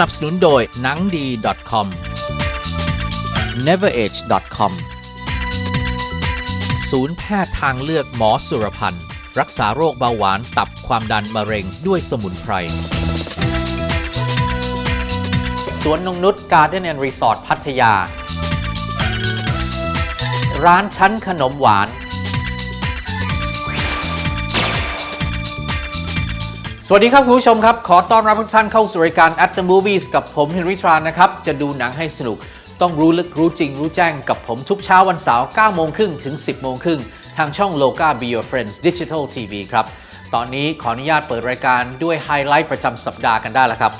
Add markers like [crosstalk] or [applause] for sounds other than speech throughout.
นับสนุนโดยหนังดี .com neverage.com ศูนย์แพทย์ทางเลือกหมอสุรพันธ์ รักษาโรคเบาหวานตับความดันมะเร็งด้วยสมุนไพร สวนนงนุษย์การ์เดนแอนด์รีสอร์ทพัทยา ร้านชั้นขนมหวาน สวัสดีครับคุณผู้ชมครับ ขอต้อนรับทุกท่านเข้าสู่รายการ At the Movies กับผมเฮนริทรานนะครับ จะดูหนังให้สนุก ต้องรู้ลึกรู้จริงรู้แจ้งกับผมทุกเช้าวันเสาร์9โมงครึ่งถึง 10 โมงครึ่งทางช่อง Loga Be Your Friends Digital TV ครับ ตอนนี้ขออนุญาตเปิดรายการด้วยไฮไลท์ประจำสัปดาห์กันได้แล้วครับ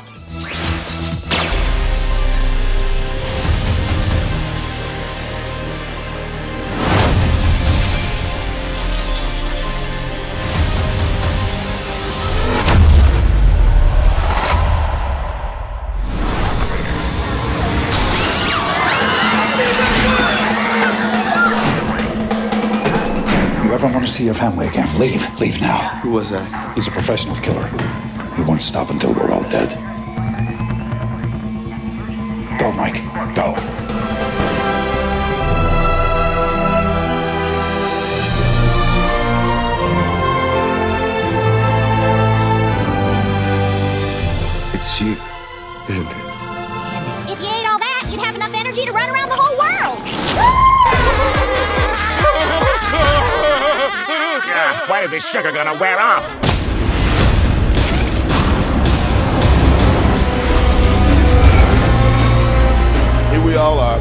You ever want to see your family again? Leave. Leave now. Who was that? He's a professional killer. He won't stop until we're all dead. Go, Mike. Go. It's you, isn't it? If you ate all that, you'd have enough energy to run around Ah, when is this sugar gonna wear off? Here we all are.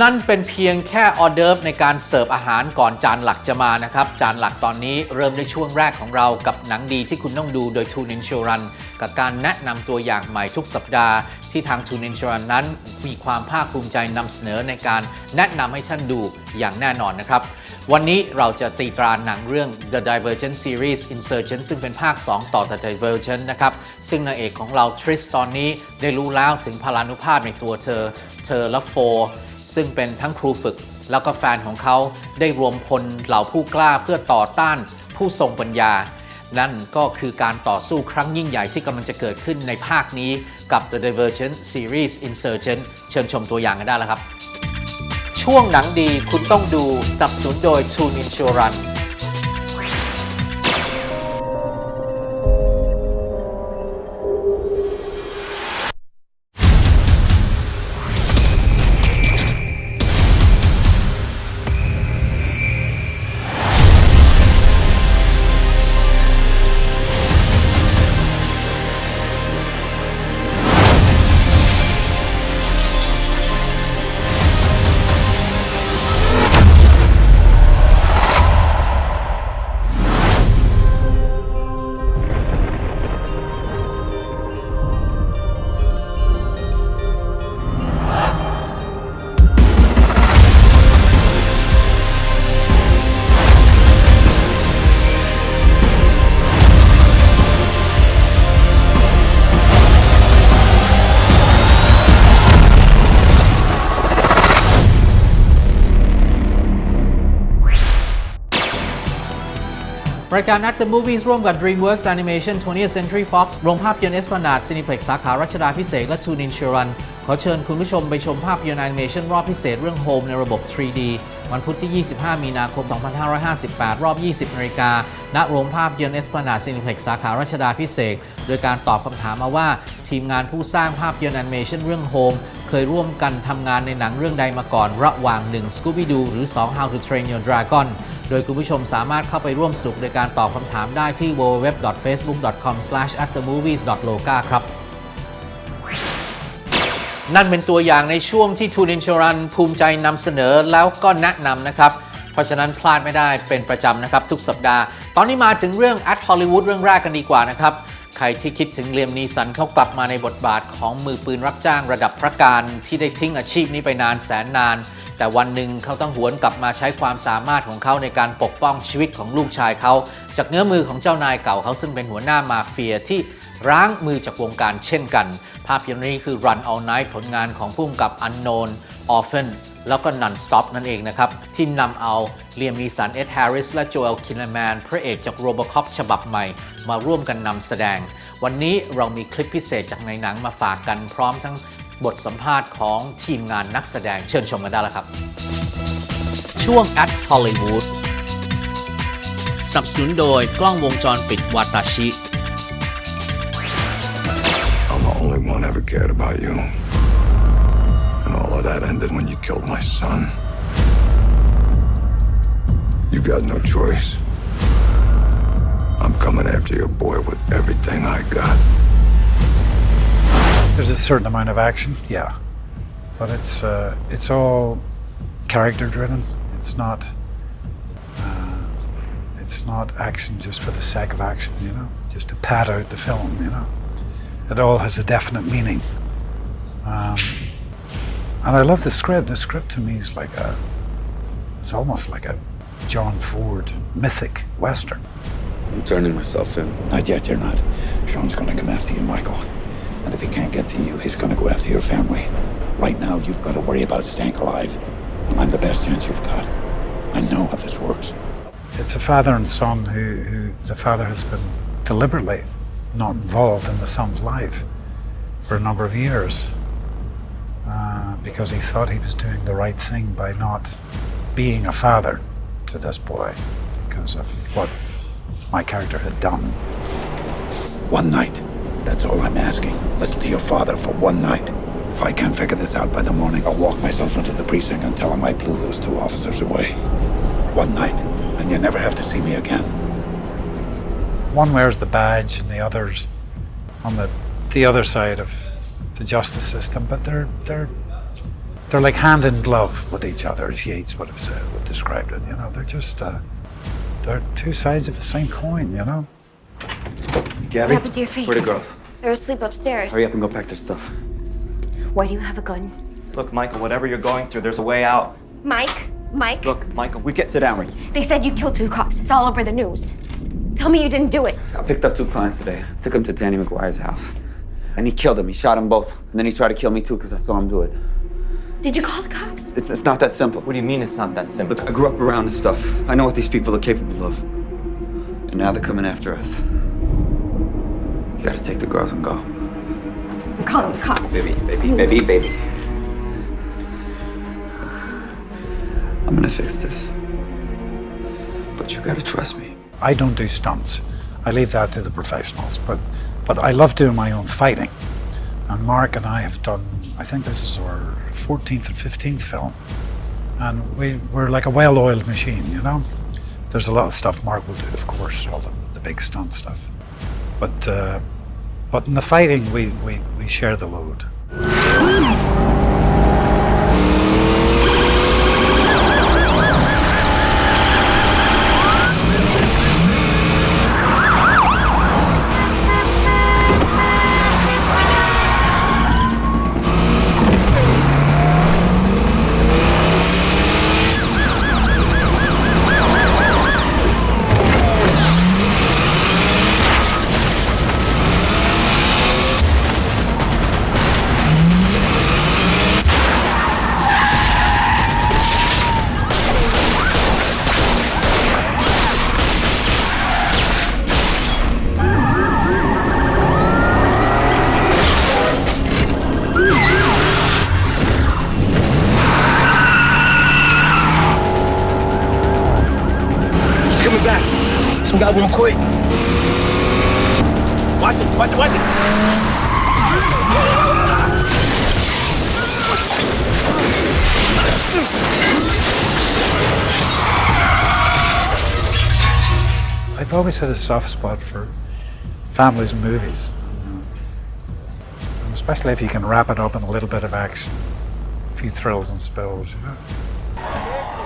นั่นเป็นเพียงแค่ออเดิร์ฟในการเสิร์ฟอาหารก่อนจานหลักจะมานะครับ จานหลักตอนนี้เริ่มในช่วงแรกของเรากับหนังดีที่คุณต้องดูโดย Tune Insurance กับการแนะนำตัวอย่างใหม่ทุกสัปดาห์ ที่ทาง Tune Insurance นั้นมีความภาคภูมิใจนำเสนอในการแนะนำให้ท่านดูอย่างแน่นอนนะครับ วันนี้เราจะตีตราหนังเรื่อง The Divergent Series Insurgent ซึ่งเป็นภาค 2 ต่อ The Divergent นะครับ ซึ่งนางเอกของเราทริสตอนนี้ได้รู้แล้วถึงพลานุภาพในตัวเธอ เธอและโฟซึ่งเป็นทั้งครูฝึกแล้วก็แฟนของเขาได้รวมพลเหล่าผู้กล้าเพื่อต่อต้านผู้ทรงปัญญา นั่นก็คือการต่อสู้ครั้งยิ่งใหญ่ที่กำลังจะเกิดขึ้นในภาคนี้กับ The Divergent Series Insurgent เชิญชมตัวอย่างกันได้แล้วครับ ช่วงหนังดีคุณต้องดูสนับสนุนโดย Tune Insurance รายการ At the Movies ร่วมกับ DreamWorks Animation 20th Century Fox โรงภาพยนตร์เอสพนาดซินิเพล็กสาขารัชดาพิเศษและ Tune Insurance ขอเชิญคุณผู้ชมไปชมภาพยนตร์แอนิเมชันรอบพิเศษเรื่อง Home ในระบบ 3D วันพุธที่ 25 มีนาคม 2558 รอบ 20นาฬิกา ณ โรงภาพยนตร์เอสพนาดซินิเพล็กสาขารัชดาพิเศษ โดยการตอบคำถามมาว่า ทีมงานผู้สร้างภาพยนตร์แอนิเมชันเรื่อง Home เคยร่วมกันทำงานในหนังเรื่องใดมาก่อน ระหว่าง 1 Scooby-Doo หรือ 2 How to Train Your Dragon โดยคุณผู้ชมสามารถเข้าไปร่วมสนุกโดยการตอบคำถามได้ที่ www.facebook.com/atthemovies.loga ครับนั่นเป็นตัวอย่างในช่วงที่ Tune Insurance ภูมิใจนำเสนอแล้วก็แนะนำนะครับ เพราะฉะนั้นพลาดไม่ได้เป็นประจำนะครับ ทุกสัปดาห์ ตอนนี้มาถึงเรื่อง At Hollywood เรื่องแรกกันดีกว่านะครับ รที่คิดถึงเลียมนีสันเขากลับมาในบทบาทของมือปืนรับจ้างระดับพระการที่ได้ทิ้งอาชีพนี้ไปนานแสนนาน แต่วันหนึ่งเขาต้องหวนกลับมาใช้ความสามารถของเขาในการปกป้องชีวิตของลูกชายเขา จากเงื้อมือของเจ้านายเก่าเขาซึ่งเป็นหัวหน้ามาเฟียที่ร้างมือจากวงการเช่นกัน ภาพยนตร์นี้คือ Run All Night ผลงานของผู้กำกับ Unknown Orphan แล้วก็ Non-Stop นั่นเองนะครับ ที่นำเอาเลียมนีสันเอ็ดแฮร์ริสและโจเอลคินแมนพระเอกจาก Robocop ฉบับใหม่ มาร่วมกันนำแสดง วันนี้เรามีคลิปพิเศษจากในหนังมาฝากกันพร้อมทั้งบทสัมภาษณ์ของทีมงานนักแสดงเชิญชมกันได้แล้วครับ ช่วง at Hollywood สนับสนุนโดยกล้องวงจรปิดวาตาชิ I'm the only one ever cared about you. And all of that ended when you killed my son. You got no choice. Coming after your boy with everything I got. There's a certain amount of action, yeah, but it's uh, it's all character driven. It's not uh, it's not action just for the sake of action, you know, just to pad out the film, you know. It all has a definite meaning, um, and I love the script. The script to me is like a it's almost like a John Ford mythic western. I'm turning myself in. Not yet, you're not. Sean's gonna come after you, Michael. And if he can't get to you, he's gonna go after your family. Right now, you've got to worry about staying alive. And I'm the best chance you've got. I know how this works. It's a father and son who, who the father has been deliberately not involved in the son's life for a number of years uh, because he thought he was doing the right thing by not being a father to this boy because of what my character had done. One night. That's all I'm asking. Listen to your father for one night. If I can't figure this out by the morning, I'll walk myself into the precinct and tell him I blew those two officers away. One night, and you never have to see me again. One wears the badge, and the others on the the other side of the justice system, but they're they're they're like hand in glove with each other, as Yeats would have said, would described it. You know, they're just uh, they're two sides of the same coin. You know. Gabby? What happened to your face? Where the girls? They're asleep upstairs. Hurry up and go pack their stuff. Why do you have a gun? Look, Michael, whatever you're going through, there's a way out. Mike? Mike? Look, Michael, we get sit down, Ricky. They said you killed two cops. It's all over the news. Tell me you didn't do it. I picked up two clients today. Took them to Danny McGuire's house. And he killed them. He shot them both. And then he tried to kill me too because I saw him do it. Did you call the cops? It's, it's not that simple. What do you mean it's not that simple? Look, I grew up around this stuff. I know what these people are capable of. And now they're coming after us. You gotta take the girls and go. I'm calling the cops. Baby, baby, baby, baby. I'm gonna fix this. But you gotta trust me. I don't do stunts. I leave that to the professionals. But but I love doing my own fighting. And Mark and I have done. I think this is our 14th and 15th film, and we we're like a well-oiled machine. You know, there's a lot of stuff Mark will do, of course, all the, the big stunt stuff. But uh, but in the fighting, we, we, we share the load. Guy real quick. Watch it, watch it, watch it. I've always had a soft spot for families and movies, and especially if you can wrap it up in a little bit of action, a few thrills and spills. You know.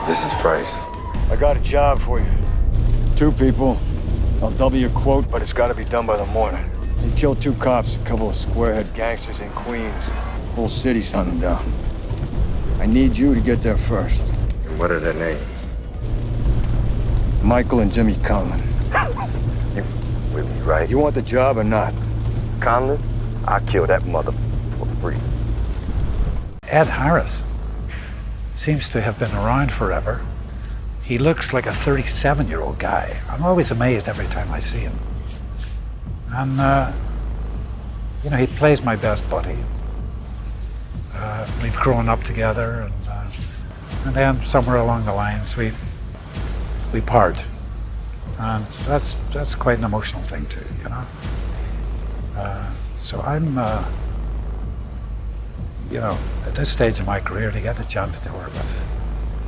This is Price. I got a job for you. Two people. I'll double your quote, but it's got to be done by the morning. You killed two cops, a couple of squarehead gangsters in Queens. Whole city's hunting down. I need you to get there first. And what are their names? Michael and Jimmy Conlon. You with me, right? You want the job or not? Conlon? I kill that mother for free. Ed Harris seems to have been around forever. He looks like a 37 year old guy. I'm always amazed every time I see him. And uh, you know, he plays my best buddy. Uh, we've grown up together, and, uh, and then somewhere along the lines, we we part, and that's that's quite an emotional thing too, you know. Uh, so I'm, uh, you know, at this stage of my career, to get the chance to work with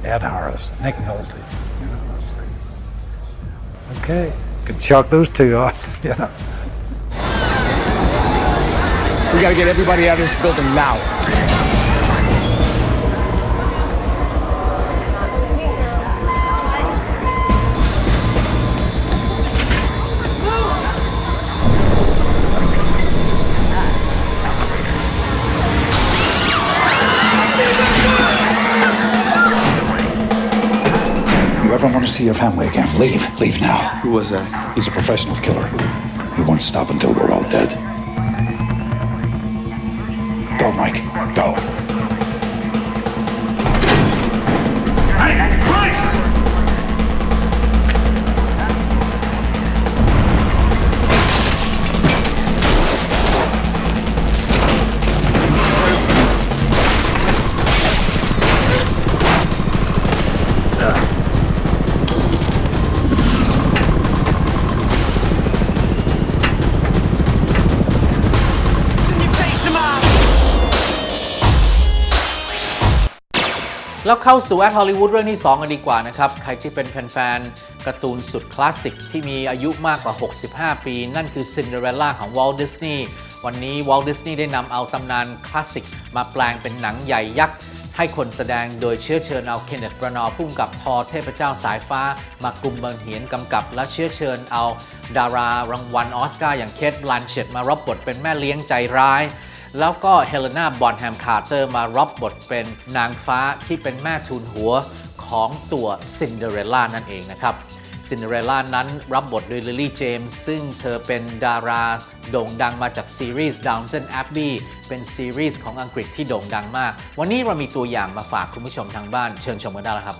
Ed Harris, Nick Nolte, you know, it's like, okay, can chalk those two off, [laughs] you know. We gotta get everybody out of this building now. Want to see your family again? Leave. Leave now. Who was that? He's a professional killer. He won't stop until we're all dead. Go, Mike. Go. แล้วเข้าสู่แอดฮอลลีวูดเรื่องที่ 2 กันดีกว่านะครับ ใครที่เป็นแฟนๆการ์ตูนสุดคลาสสิกที่มีอายุมากกว่า 65 ปี นั่นคือซินเดอเรลล่าของวอล t ์ดิสนีย์วันนี้วอล t ์ดิสนีย์ได้นำเอาตำนานคลาสสิกมาแปลงเป็นหนังใหญ่ยักษ์ให้คนแสดงโดยเชื้อเชิญเอาเคนเนตบรานอพุ่มกับทอเทพเจ้าสายฟ้า มากลุ่มบังเหียนกำกับ และเชื้อเชิญเอา ดารารางวัลออสการ์อย่างเคทบลันเชตมารับบทเป็นแม่เลี้ยงใจร้าย แล้วก็เฮเลนาบอนแฮมคาร์เตอร์มารับบทเป็นนางฟ้าที่เป็นแม่ทูลหัวของตัวซินเดอเรลล่านั่นเองนะครับซินเดอเรลล่านั้นรับบทโดยลิลลี่เจมส์ซึ่งเธอเป็นดาราโด่งดังมาจากซีรีส์ Downton Abbey เป็นซีรีส์ของอังกฤษที่โด่งดังมาก วันนี้เรามีตัวอย่างมาฝากคุณผู้ชมทางบ้านเชิญชมกันได้แล้วครับ